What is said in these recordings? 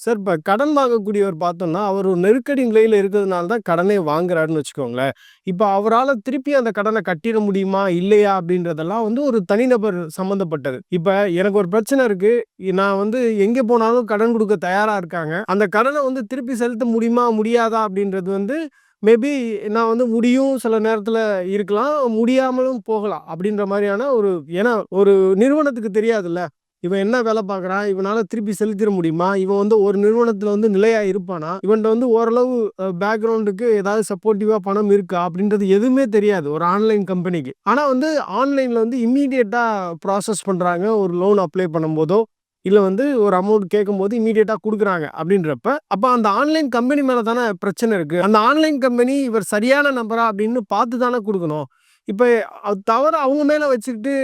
Sir இப்போ கடன் வாங்கக்கூடியவர் பார்த்தோம்னா, அவர் ஒரு நெருக்கடி நிலையில் இருக்கிறதுனால தான் கடனே வாங்குறாருன்னு வச்சுக்கோங்களேன். இப்போ அவரால் திருப்பி அந்த கடனை கட்டிட முடியுமா? இல்லையா? அப்படின்றதெல்லாம் வந்து ஒரு தனிநபர் சம்மந்தப்பட்டது. இப்போ எனக்கு ஒரு பிரச்சனை இருக்குது நான் வந்து எங்கே போனாலும் கடன் கொடுக்க தயாராக இருக்காங்க. அந்த கடனை வந்து திருப்பி செலுத்த முடியுமா? முடியாதா? அப்படின்றது வந்து மேபி நான் வந்து முடியும் சில நேரத்தில் இருக்கலாம். முடியாமலும் போகலாம். அப்படின்ற மாதிரியான ஒரு ஏன்னா ஒரு நிறுவனத்துக்கு தெரியாதுல்ல. இவன் என்ன வேலை பார்க்குறான்? இவனால் திருப்பி செலுத்திட முடியுமா? இவன் வந்து ஒரு நிறுவனத்தில் வந்து நிலையாக இருப்பானா? இவன்கிட்ட வந்து ஓரளவு பேக்ரவுண்டுக்கு ஏதாவது சப்போர்ட்டிவாக பணம் இருக்கா? அப்படின்றது எதுவுமே தெரியாது. ஒரு ஆன்லைன் கம்பெனிக்கு. ஆனால் வந்து ஆன்லைனில் வந்து இம்மீடியட்டாக ப்ராசஸ் பண்ணுறாங்க ஒரு லோன் அப்ளை பண்ணும்போதோ, இல்லை வந்து ஒரு அமௌண்ட் கேட்கும்போது இமீடியட்டாக கொடுக்குறாங்க அப்படின்றப்ப, அப்போ அந்த ஆன்லைன் கம்பெனி மேலே தானே பிரச்சனை இருக்குது அந்த ஆன்லைன் கம்பெனி இவர் சரியான நம்பரா அப்படின்னு பார்த்து தானே கொடுக்கணும் இப்போ அது அவங்க மேலே வச்சுக்கிட்டு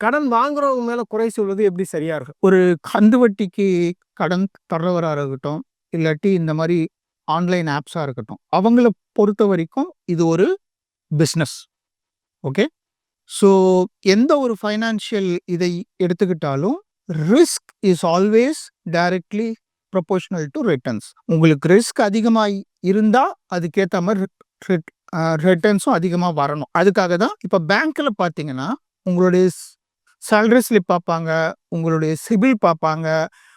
கடன் வாங்குறவங்க மேல குறை சொல்வது எப்படி சரியா இருக்கும்? ஒரு கந்து வட்டிக்கு கடன் தர்றவரா இருக்கட்டும், இல்லாட்டி இந்த மாதிரி ஆன்லைன் ஆப்ஸா இருக்கட்டும். அவங்கள பொறுத்த வரைக்கும் இது ஒரு பிஸ்னஸ் ஓகே. ஸோ எந்த ஒரு ஃபைனான்ஷியல் இதை எடுத்துக்கிட்டாலும், risk is always directly proportional to returns. உங்களுக்கு ரிஸ்க் அதிகமாய் இருந்தா, அதுக்கேத்த மாதிரி ரிட்டர்ன்ஸும் அதிகமா வரணும். அதுக்காக தான் இப்போ பேங்க்கில் பார்த்தீங்கன்னா, உங்களுடைய சேல்ரி ஸ்லிப் பார்ப்பாங்க, உங்களுடைய சிபில் பார்ப்பாங்க,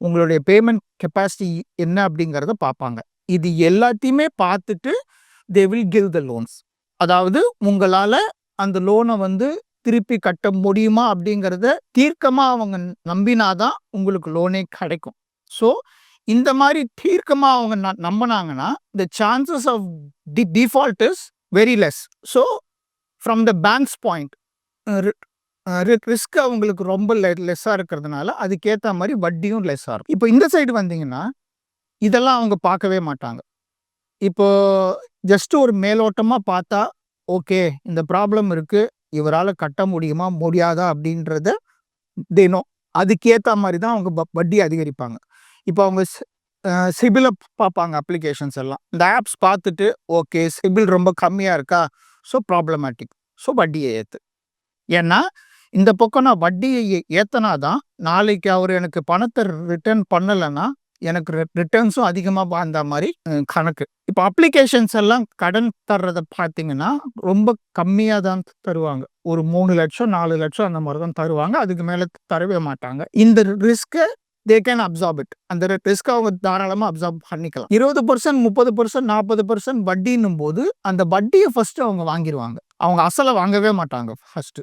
உங்களுடைய பேமெண்ட் கெப்பாசிட்டி என்ன அப்படிங்கிறத பார்ப்பாங்க. இது எல்லாத்தையுமே பார்த்துட்டு they will give the loans. அதாவது உங்களால அந்த லோனை வந்து திருப்பி கட்ட முடியுமா? அப்படிங்கிறத தீர்க்கமா அவங்க நம்பினா தான் உங்களுக்கு லோனே கிடைக்கும். ஸோ இந்த மாதிரி தீர்க்கமா அவங்க நம்பினாங்கன்னா நம்புனாங்கன்னா, the chances of D default is very less. So from the bank's point risk அவங்களுக்கு ரொம்ப லெ லெஸ்ஸா இருக்கிறதுனால, அதுக்கேற்ற மாதிரி வட்டியும் லெஸ்ஸாக இருக்கும். இப்போ இந்த சைடு வந்தீங்கன்னா, இதெல்லாம் அவங்க பார்க்கவே மாட்டாங்க. இப்போ ஜஸ்ட் ஒரு மேலோட்டமாக பார்த்தா, ஓகே இந்த ப்ராப்ளம் இருக்குது இவரால் கட்ட முடியுமா? முடியாதா? அப்படின்றத தினம் அதுக்கேற்ற மாதிரி தான் அவங்க ப வட்டி அதிகரிப்பாங்க. இப்போ அவங்க சி சிபில பார்ப்பாங்க அப்ளிகேஷன்ஸ் எல்லாம். இந்த ஆப்ஸ் பார்த்துட்டு, ஓகே சிபில் ரொம்ப கம்மியாக இருக்கா? So problematic. ஸோ வட்டியை ஏற்று ஏன்னா, இந்த பக்கம் நான் வட்டியை ஏ தான், நாளைக்கு அவர் எனக்கு பணத்தை ரிட்டர்ன் பண்ணலன்னா, எனக்கு ரி ரிட்டர்ன்ஸும் அதிகமாக வந்த மாதிரி கணக்கு. இப்போ அப்ளிகேஷன்ஸ் எல்லாம் கடன் தர்றதை பார்த்தீங்கன்னா, ரொம்ப கம்மியாக தான் தருவாங்க. ஒரு மூணு லட்சம் நாலு லட்சம் அந்த மாதிரி தான் தருவாங்க. அதுக்கு மேலே தரவே மாட்டாங்க. இந்த ரிஸ்க்கை தே கேன் அப்சார்ப் இட். அந்த ரி அவங்க தாராளமாக அப்சார்ப் பண்ணிக்கலாம். இருபது பர்சன்ட் முப்பது பர்சன்ட் நாற்பது பர்சன்ட் வட்டின்னும் போது அந்த வட்டியை ஃபஸ்ட்டு அவங்க வாங்கிடுவாங்க அவங்க அசலை வாங்கவே மாட்டாங்க ஃபஸ்ட்டு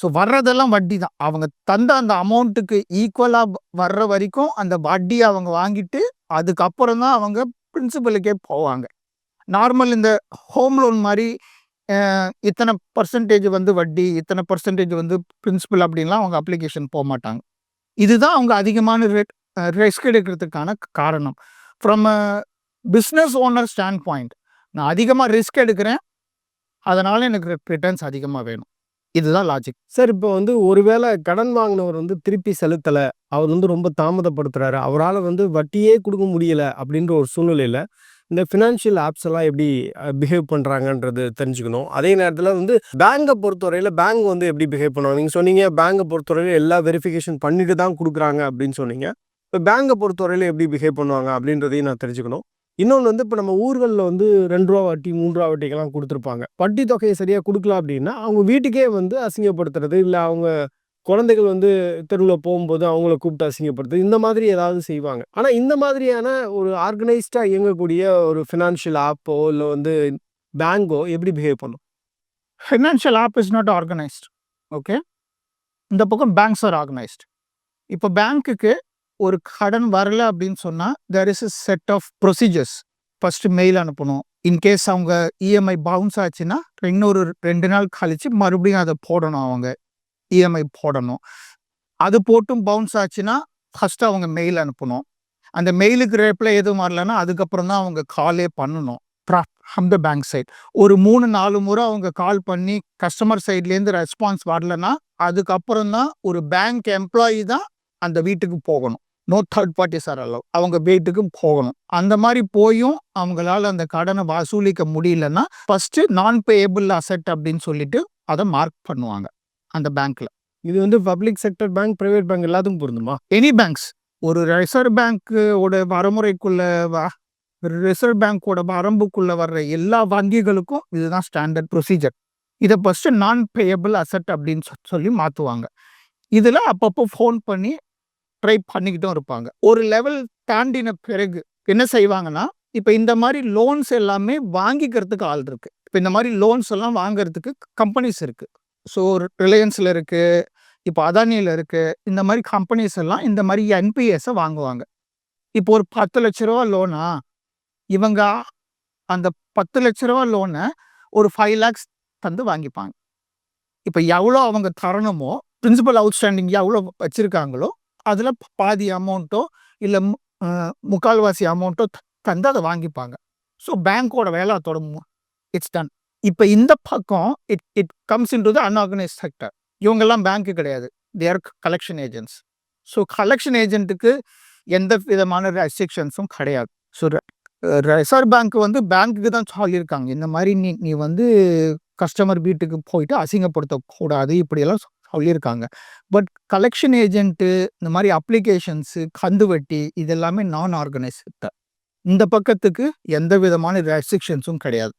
ஸோ வர்றதெல்லாம் வட்டி தான். அவங்க தந்த அந்த அமௌண்ட்டுக்கு ஈக்குவலாக வர்ற வரைக்கும் அந்த வட்டியை அவங்க வாங்கிட்டு, அதுக்கப்புறம் தான் அவங்க பிரின்சிபலுக்கே போவாங்க. நார்மல் இந்த ஹோம் லோன் மாதிரி இத்தனை பர்சன்டேஜ் வந்து வட்டி, இத்தனை பர்சன்டேஜ் வந்து பிரின்சிபல் அப்படின்லாம் அவங்க அப்ளிகேஷன் போக மாட்டாங்க இதுதான் அவங்க அதிகமான ரேட் ரிஸ்க் எடுக்கிறதுக்கான காரணம். From a owner standpoint நான் அதிகமாக ரிஸ்க் எடுக்கிறேன். அதனால் எனக்கு ரிட்டர்ன்ஸ் அதிகமாக வேணும். இதுதான் லாஜிக். சார் இப்போ வந்து ஒருவேளை கடன் வாங்கினவர் வந்து திருப்பி செலுத்தலை அவர் வந்து ரொம்ப தாமதப்படுத்துறாரு. அவரால் வந்து வட்டியே கொடுக்க முடியல அப்படின்ற ஒரு சூழ்நிலையில் இந்த ஃபினான்ஷியல் ஆப்ஸ் எல்லாம் எப்படி பிஹேவ் பண்ணுறாங்கன்றது தெரிஞ்சுக்கணும். அதே நேரத்தில் வந்து பேங்கை பொறுத்தவரையில் பேங்க் வந்து எப்படி பிஹேவ் பண்ணுவாங்க? நீங்கள் சொன்னீங்க பேங்கை பொறுத்தவரையில் எல்லா வெரிஃபிகேஷன் பண்ணிட்டு தான் கொடுக்குறாங்க அப்படின்னு சொன்னீங்க. இப்போ பேங்கை பொறுத்தவரையில் எப்படி பிஹேவ் பண்ணுவாங்க? அப்படின்றதையும் நான் தெரிஞ்சுக்கணும். இன்னொன்று வந்து இப்போ நம்ம ஊர்களில் வந்து ரெண்டு ரூபா வட்டி, ரூ. 3 வட்டிக்கெல்லாம் கொடுத்துருப்பாங்க வட்டி தொகையை சரியாக கொடுக்கலாம் அப்படின்னா, அவங்க வீட்டுக்கே வந்து அசிங்கப்படுத்துறது, இல்லை அவங்க குழந்தைகள் வந்து தெருவில் போகும்போது அவங்கள கூப்பிட்டு அசிங்கப்படுத்துறது, இந்த மாதிரி ஏதாவது செய்வாங்க. ஆனால் இந்த மாதிரியான ஒரு ஆர்கனைஸ்டாக இயங்கக்கூடிய ஒரு ஃபினான்ஷியல் ஆப்போ, இல்லை வந்து பேங்கோ எப்படி பிஹேவ் பண்ணும்? Financial app is not organised. Okay. இந்த பக்கம் பேங்க்ஸ் ஆர் ஆர்கனைஸ்ட். இப்போ பேங்க்குக்கு ஒரு கடன் வரல அப்படின்னு சொன்னால் there is a set of procedures. First mail அனுப்பணும். இன்கேஸ் அவங்க இஎம்ஐ பவுன்ஸ் ஆச்சுன்னா, இன்னொரு ரெண்டு நாள் கழித்து மறுபடியும் அதை போடணும் அவங்க. இஎம்ஐ போடணும். அது போட்டும் பவுன்ஸ் ஆச்சுன்னா, ஃபர்ஸ்ட்டு அவங்க மெயில் அனுப்பணும். அந்த மெயிலுக்கு ரேப்பில் எதுவும் வரலன்னா, அதுக்கப்புறம் தான் அவங்க காலே பண்ணணும். From the bank side. ஒரு 3, 4 முறை அவங்க கால் பண்ணி கஸ்டமர் சைட்லேருந்து ரெஸ்பான்ஸ் வரலன்னா, அதுக்கப்புறம் தான் ஒரு பேங்க் எம்ப்ளாயி தான் அந்த வீட்டுக்கு போகணும். No third parties are allow. அவங்க வீட்டுக்கு போகணும். அந்த மாரி போயும் அவங்களால அந்த கடன வசூலிக்க முடியலன்னா, ஃபர்ஸ்ட்டு நான் பேயபிள் அசெட் அப்படின்னு சொல்லிட்டு அத மார்க் பண்ணுவாங்க. அந்த பேங்க்ல. இது வந்து public sector bank, private bank எல்லாத்துக்கும் பொருந்துமா? Any banks. ஒரு ரிசர்வ் பேங்க்கோட வரமுறைக்குள்ள வ ரிசர்வ் பேங்க்கோட வரம்புக்குள்ள வர்ற எல்லா வங்கிகளுக்கும் இதுதான் ஸ்டாண்டர்ட் ப்ரொசீஜர். இத ஃபர்ஸ்ட்டு நான் பேயபிள் அசெட் அப்படின்னு சொல்லி மாத்துவாங்க. இதுல அப்பப்போ ஃபோன் பண்ணி ட்ரை பண்ணிக்கிட்டும் இருப்பாங்க. ஒரு லெவல் தாண்டின பிறகு என்ன செய்வாங்கன்னா, இப்போ இந்த மாதிரி லோன்ஸ் எல்லாமே வாங்கிக்கிறதுக்கு ஆள் இருக்கு. இப்போ இந்த மாதிரி லோன்ஸ் எல்லாம் வாங்குறதுக்கு கம்பெனிஸ் இருக்கு. ஸோ ரிலையன்ஸில் இருக்கு, இப்போ அதானியில் இருக்கு. இந்த மாதிரி கம்பெனிஸ் எல்லாம் இந்த மாதிரி என்பிஎஸை வாங்குவாங்க. இப்போ ஒரு பத்து லட்ச ரூபா லோனா, இவங்க அந்த பத்து லட்ச ரூபா லோனை ஒரு ஃபைவ் லேக்ஸ் தந்து வாங்கிப்பாங்க. இப்போ எவ்வளோ அவங்க தரணுமோ, பிரின்சிபல் அவுட்ஸ்டாண்டிங் எவ்வளோ வச்சுருக்காங்களோ அதில் பாதி அமௌண்ட்டோ இல்லை மு முக்கால்வாசி அமௌண்ட்டோ தந்து அதை வாங்கிப்பாங்க. ஸோ பேங்க்கோட வேலை அதோட இட்ஸ் டன். இப்போ இந்த பக்கம் it it comes into the unorganised sector. இவங்கெல்லாம் பேங்க்கு கிடையாது. They are collection agents. So collection ஏஜென்ட்டுக்கு எந்த விதமான ரெஸ்ட்ரிக்ஷன்ஸும் கிடையாது. ஸோ ரிசர்வ் பேங்க் வந்து பேங்க்குக்கு தான் சொல்லியிருக்காங்க. இந்த மாதிரி நீ நீ வந்து கஸ்டமர் வீட்டுக்கு போயிட்டு அசிங்கப்படுத்தக்கூடாது இப்படியெல்லாம் சொல்லியிருக்காங்க. பட் கலெக்ஷன் ஏஜென்ட்டு இந்த மாதிரி அப்ளிகேஷன்ஸு, கந்துவட்டி இது எல்லாமே நான் ஆர்கனைஸ்ட் இந்த பக்கத்துக்கு எந்த விதமான ரெஸ்ட்ரிக்ஷன்ஸும் கிடையாது.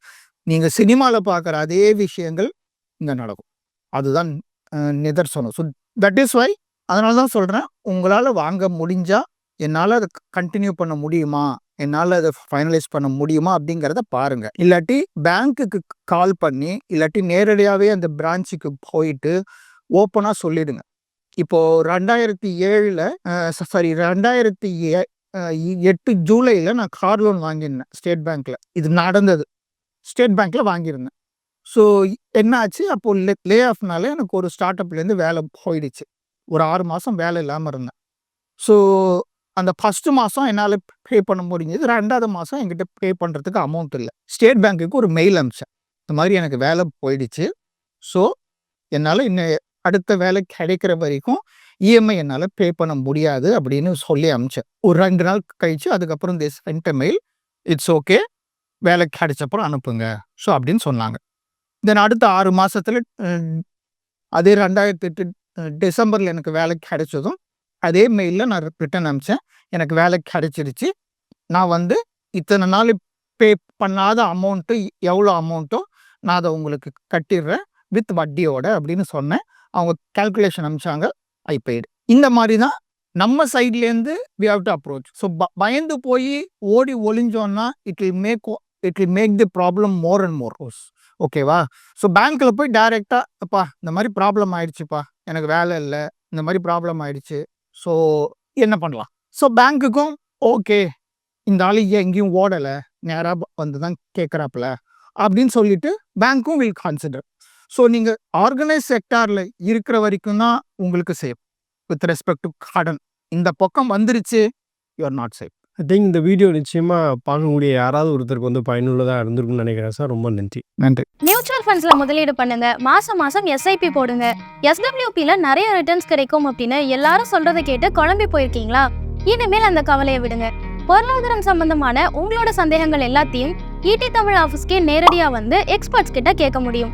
நீங்கள் சினிமாவில் பார்க்குற அதே விஷயங்கள் இங்கே நடக்கும். அதுதான் நிதர்சனம். ஸோ தட் இஸ் வை அதனால தான் சொல்கிறேன் உங்களால் வாங்க முடிஞ்சால் என்னால் அதை கண்டினியூ பண்ண முடியுமா? என்னால் அதை ஃபைனலைஸ் பண்ண முடியுமா? அப்படிங்கிறத பாருங்கள் இல்லாட்டி பேங்க்குக்கு கால் பண்ணி, இல்லாட்டி நேரடியாகவே அந்த பிரான்ச்சுக்கு போயிட்டு ஓப்பனாக சொல்லிடுங்க. இப்போ ரெண்டாயிரத்தி ஏழில் சாரி ரெண்டாயிரத்தி எட்டு ஜூலையில் நான் கார் லோன் வாங்கியிருந்தேன் ஸ்டேட் பேங்க்கில் இது நடந்தது. ஸ்டேட் பேங்க்கில் வாங்கியிருந்தேன். ஸோ என்னாச்சு அப்போது லே லே ஆஃப்னால எனக்கு ஒரு ஸ்டார்ட் அப்லேருந்து வேலை போயிடுச்சு. ஒரு ஆறு மாதம் வேலை இல்லாமல் இருந்தேன். ஸோ அந்த ஃபர்ஸ்ட்டு மாதம் என்னால் பே பண்ண முடிஞ்சது. ரெண்டாவது மாதம் என்கிட்ட பே பண்ணுறதுக்கு அமௌண்ட் இல்லை ஸ்டேட் பேங்க்குக்கு ஒரு மெயில் அனுப்பிச்சேன். இந்த மாதிரி எனக்கு வேலை போயிடுச்சு. ஸோ என்னால் இன்னும் அடுத்த வேலை கிடைக்கிற வரைக்கும் இஎம்ஐ என்னால் பே பண்ண முடியாது அப்படின்னு சொல்லி அனுப்பிச்சேன். ஒரு ரெண்டு நாள் கழிச்சு அதுக்கப்புறம் this rent mail. It's okay. வேலை கிடைச்சப்பறம் அனுப்புங்க. ஸோ அப்படின்னு சொன்னாங்க. தென் அடுத்த ஆறு மாதத்தில் அதே ரெண்டாயிரத்தி எட்டு டிசம்பரில் எனக்கு வேலை கிடைச்சதும், அதே மெயிலில் நான் ரிட்டர்ன் அனுப்பிச்சேன். எனக்கு வேலை கிடைச்சிருச்சு. நான் வந்து இத்தனை நாள் பே பண்ணாத அமௌண்ட்டு எவ்வளோ அமௌண்ட்டோ நான் அதை உங்களுக்கு கட்டிடுறேன். வித் வட்டியோட அப்படின்னு சொன்னேன். அவங்க கால்குலேஷன் அனுப்பிச்சாங்க. ஐ இந்த மாதிரி தான் நம்ம சைட்லேருந்து we have to approach. So ப பயந்து போய் ஓடி ஒளிஞ்சோன்னா it will make it will make the problem more and more hose ஓகேவா? ஸோ பேங்க்கில் போய் டைரெக்டாக "அப்பா இந்த மாதிரி ப்ராப்ளம் ஆயிடுச்சுப்பா. எனக்கு வேலை இல்லை இந்த மாதிரி ப்ராப்ளம் ஆயிடுச்சு. ஸோ என்ன பண்ணலாம்?" ஸோ பேங்க்குக்கும் ஓகே. இந்த ஆளு ஏன் எங்கேயும் ஓடலை நேராக வந்து தான் கேட்குறாப்புல அப்படின்னு சொல்லிட்டு பேங்க்கும் வில் கான்சிடர் ஸோ நீங்க ஆர்கனைஸ்ட் செக்டார்ல இருக்கிற வரைக்கும் தான் உங்களுக்கு சேஃப். வித் ரெஸ்பெக்ட் டூ கடன். இந்த பக்கம் வந்துருச்சு, you are not safe. I think இந்த வீடியோ நிச்சயமா பார்க்கக்கூடிய யாராவது ஒருத்தருக்கு வந்து பயனுள்ளதா இருந்திருக்கும்னு நினைக்கிறேன் சார். ரொம்ப நன்றி. நன்றி. மியூச்சுவல் ஃபண்ட்ஸ்ல முதலீடு பண்ணுங்க. மாசம் மாசம் எஸ்ஐபி போடுங்க. எஸ்டபிள்யூபில நிறைய ரிட்டர்ன்ஸ் கிடைக்கும் அப்படின்னு எல்லாரும் சொல்றத கேட்டு குழம்பி போயிருக்கீங்களா? இனிமேல் அந்த கவலைய விடுங்க. பொருளாதாரம் சம்பந்தமான உங்களோட சந்தேகங்கள் எல்லாத்தையும் ஈடி தமிழ் ஆஃபீஸ்க்கே நேரடியா வந்து எக்ஸ்பர்ட்ஸ் கிட்ட கேட்க முடியும்.